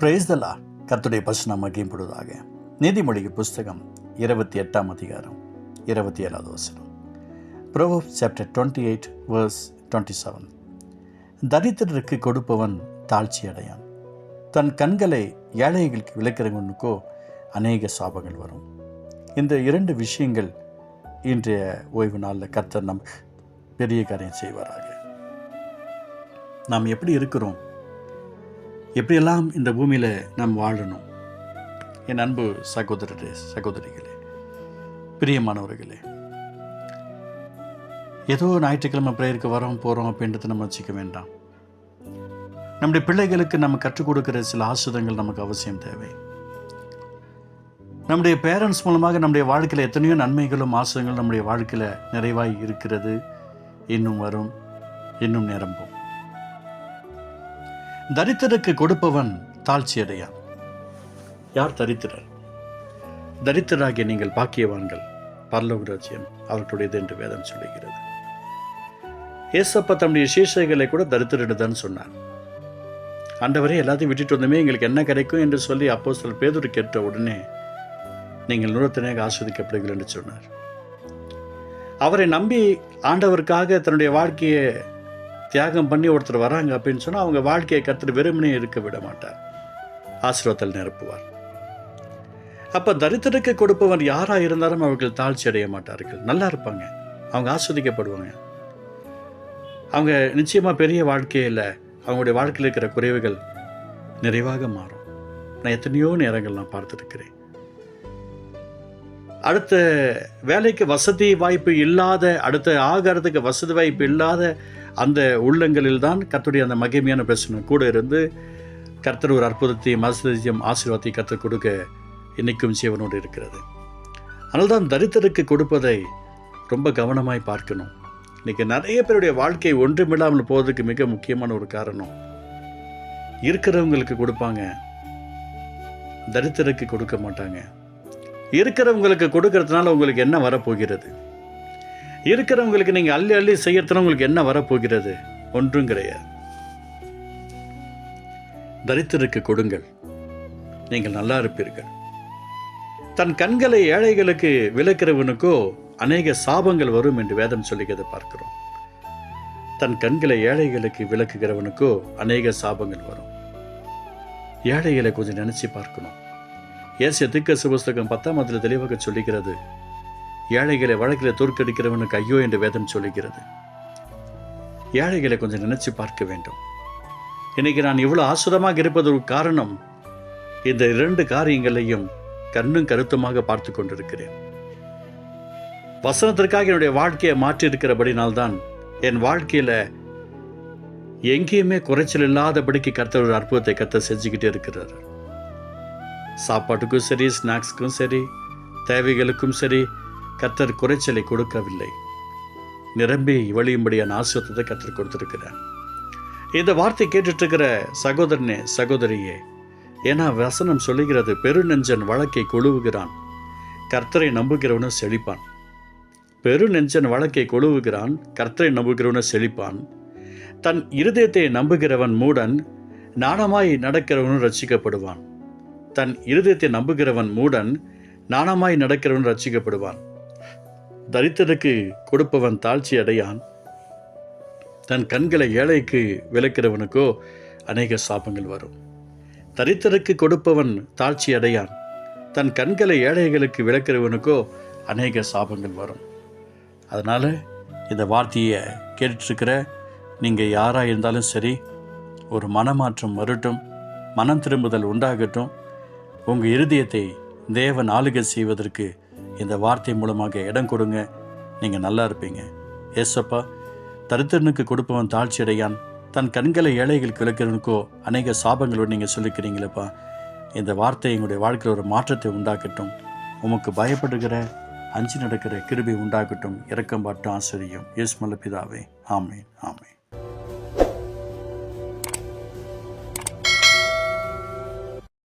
பிரேஸ்தலா கர்த்துடைய பசுனா மகிம்படுவதாக நீதிமொழிக்கு புஸ்தகம் இருபத்தி எட்டாம் அதிகாரம் இருபத்தி ஏழாவது வசனம். Proverbs chapter twenty eight verse twenty seven தரித்திரருக்கு கொடுப்பவன் தாழ்ச்சி அடையான் தன் கண்களை ஏழைகளுக்கு விளக்கிறவனுக்கோ அநேக சாபங்கள் வரும். இந்த இரண்டு விஷயங்கள் இன்றைய ஓய்வு நாளில் கர்த்தர் நம் பெரிய காரியம் செய்வாராக. நாம் எப்படி இருக்கிறோம்? எப்படியெல்லாம் இந்த பூமியில் நாம் வாழணும்? என் அன்பு சகோதரரே சகோதரிகளே பிரியமானவர்களே ஏதோ ஞாயிற்றுக்கிழமை பிரேயருக்கு வரோம் போகிறோம் அப்படின்றத நம்ம வச்சுக்க வேண்டாம். நம்முடைய பிள்ளைகளுக்கு நம்ம கற்றுக் கொடுக்குற சில ஆசுதங்கள் நமக்கு அவசியம் தேவை. நம்முடைய பேரண்ட்ஸ் மூலமாக நம்முடைய வாழ்க்கையில் எத்தனையோ நன்மைகளும் ஆசுதங்களும் நம்முடைய வாழ்க்கையில் நிறைவாய் இருக்கிறது. இன்னும் வரும் இன்னும் நிரம்பும். தரித்திரருக்கு கொடுப்பவன் தாழ்ச்சி அடையான் யார் தரித்திரர்? தரித்திராகிய நீங்கள் பாக்கியவான்கள். பரலோக ராஜ்யம் அவர்களுடையது என்று வேதம் சொல்லுகிறது. ஏசப்பா தம்முடைய சீசைகளை கூட தரித்திரிடுதான் சொன்னார். ஆண்டவரே எல்லாத்தையும் விட்டுட்டு வந்தோமே எங்களுக்கு என்ன கிடைக்கும் என்று சொல்லி அப்போ சில பேதூர் கேட்ட உடனே நீங்கள் நூறத்தினாக ஆஸ்வதிக்கப்படுங்கள் என்று சொன்னார். அவரை நம்பி ஆண்டவருக்காக தன்னுடைய வாழ்க்கையை தியாகம் பண்ணி ஒருத்தர் வராங்க அப்படின்னு சொன்னால் அவங்க வாழ்க்கையை கற்றுட்டு வெறுமனே இருக்க விட மாட்டார். ஆசீர்வாதத்தில் நிரப்புவார். அப்போ தரித்திரக்கு கொடுப்பவன் யாராக இருந்தாலும் அவர்கள் தாழ்ச்சி அடைய மாட்டார்கள். நல்லா இருப்பாங்க. அவங்க ஆஸ்வதிக்கப்படுவாங்க. அவங்க நிச்சயமாக பெரிய வாழ்க்கையில் அவங்களுடைய வாழ்க்கையில் இருக்கிற குறைவுகள் நிறைவாக மாறும். நான் எத்தனையோ நேரங்கள் நான் பார்த்துருக்கிறேன். அடுத்த வேலைக்கு வசதி வாய்ப்பு இல்லாத அடுத்த ஆகாரத்துக்கு வசதி வாய்ப்பு இல்லாத அந்த உள்ளங்களில் தான் கர்த்தருடைய அந்த மகிமையான பிரச்சனை கூட இருந்து கர்த்தர் ஒரு அற்புதத்தையும் ஆசிரியத்தையும் ஆசீர்வாதத்தை கற்றுக் கொடுக்க இன்னைக்கும் சிவனோடு இருக்கிறது ஆனால் தான் தரித்திரருக்கு கொடுப்பதை ரொம்ப கவனமாய் பார்க்கணும். இன்னைக்கு நிறைய பேருடைய வாழ்க்கை ஒன்றுமில்லாமல் போவதற்கு மிக முக்கியமான ஒரு காரணம். இருக்கிறவங்களுக்கு கொடுப்பாங்க. தரித்திரருக்கு கொடுக்க மாட்டாங்க. இருக்கிறவங்களுக்கு கொடுக்கறதுனால உங்களுக்கு என்ன வரப்போகிறது? இருக்கிறவங்களுக்கு நீங்கள் அள்ளி அள்ளி செய்யறதுனா உங்களுக்கு என்ன வரப்போகிறது? ஒன்றும் கிடையாது. தரித்திருக்கு கொடுங்கள். நீங்கள் நல்லா இருப்பீர்கள். தன் கண்களை ஏழைகளுக்கு விளக்கிறவனுக்கோ அநேக சாபங்கள் வரும் என்று வேதம் சொல்லுகிறதை பார்க்கிறோம். தன் கண்களை ஏழைகளுக்கு விளக்குகிறவனுக்கோ அநேக சாபங்கள் வரும். ஏழைகளை கொஞ்சம் நினைச்சு பார்க்கணும். ஏசிய திக்க சுபஸ்தகம் பத்தாம் அதில் தெளிவாக சொல்லுகிறது ஏழைகளை வழக்கில் தோற்கடிக்கிறவனுக்கு ஐயோ என்று வேதம் சொல்லுகிறது. ஏழைகளை கொஞ்சம் நினைச்சு பார்க்க வேண்டும். இன்னைக்கு நான் இவ்வளவு ஆசுரமாக இருப்பதற்கு காரணம் இந்த இரண்டு காரியங்களையும் கண்ணும் கருத்துமாக பார்த்து கொண்டிருக்கிறேன். வசனத்திற்காக என்னுடைய வாழ்க்கையை மாற்றியிருக்கிறபடினால்தான் என் வாழ்க்கையில எங்கேயுமே குறைச்சல் இல்லாதபடிக்கு கர்த்தர் ஒரு அற்புதத்தை கத்த செஞ்சுக்கிட்டே இருக்கிறார். சாப்பாட்டுக்கும் சரி ஸ்நாக்ஸுக்கும் சரி தேவைகளுக்கும் சரி கர்த்தர் குறைச்சலை கொடுக்கவில்லை. நிரம்பி வழியும்படியான ஆசிரியத்தை கற்றுக் கொடுத்திருக்கிறார். இந்த வார்த்தை கேட்டுட்டு இருக்கிற சகோதரனே சகோதரியே ஏன்னா வசனம் சொல்லுகிறது பெருநெஞ்சன் வழக்கை கொழுவுகிறான் கர்த்தரை நம்புகிறவனும் செழிப்பான். பெருநெஞ்சன் வழக்கை கொழுவுகிறான் கர்த்தரை நம்புகிறவனும் செழிப்பான். தன் இருதயத்தை நம்புகிறவன் மூடன் நாணமாய் நடக்கிறவனும் ரட்சிக்கப்படுவான் தன் இருதயத்தை நம்புகிறவன் மூடன் நாணமாய் நடக்கிறவன் ரட்சிக்கப்படுவான் தரித்திரக்கு கொடுப்பவன் தாழ்ச்சி அடையான். தன் கண்களை ஏழைக்கு விளக்கிறவனுக்கோ அநேக சாபங்கள் வரும். தரித்திரக்கு கொடுப்பவன் தாழ்ச்சி அடையான். தன் கண்களை ஏழைகளுக்கு விளக்கிறவனுக்கோ அநேக சாபங்கள் வரும். அதனால் இந்த வார்த்தையை கேட்டுட்ருக்கிற நீங்கள் யாராக இருந்தாலும் சரி ஒரு மனமாற்றம் வரட்டும் மனம் திரும்புதல் உண்டாகட்டும். உங்கள் இருதயத்தை தேவன் ஆளுகை செய்வதற்கு இந்த வார்த்தை மூலமாக இடம் கொடுங்க. நீங்கள் நல்லா இருப்பீங்க. ஏசப்பா தரித்திரனுக்கு கொடுப்பவன் தாழ்ச்சியடையான். தன் கண்களை ஏழைகள் கிழக்கிறனுக்கோ அநேக சாபங்களோடு நீங்கள் சொல்லிக்கிறீங்களப்பா. இந்த வார்த்தை எங்களுடைய வாழ்க்கையில் ஒரு மாற்றத்தை உண்டாக்கட்டும். உமக்கு பயப்படுகிற அஞ்சு நடக்கிற கிருபை உண்டாகட்டும். இரக்கம் பாட்டு ஆசிரியம். இயேசுமல்ல பிதாவே. ஆமேன் ஆமேன்.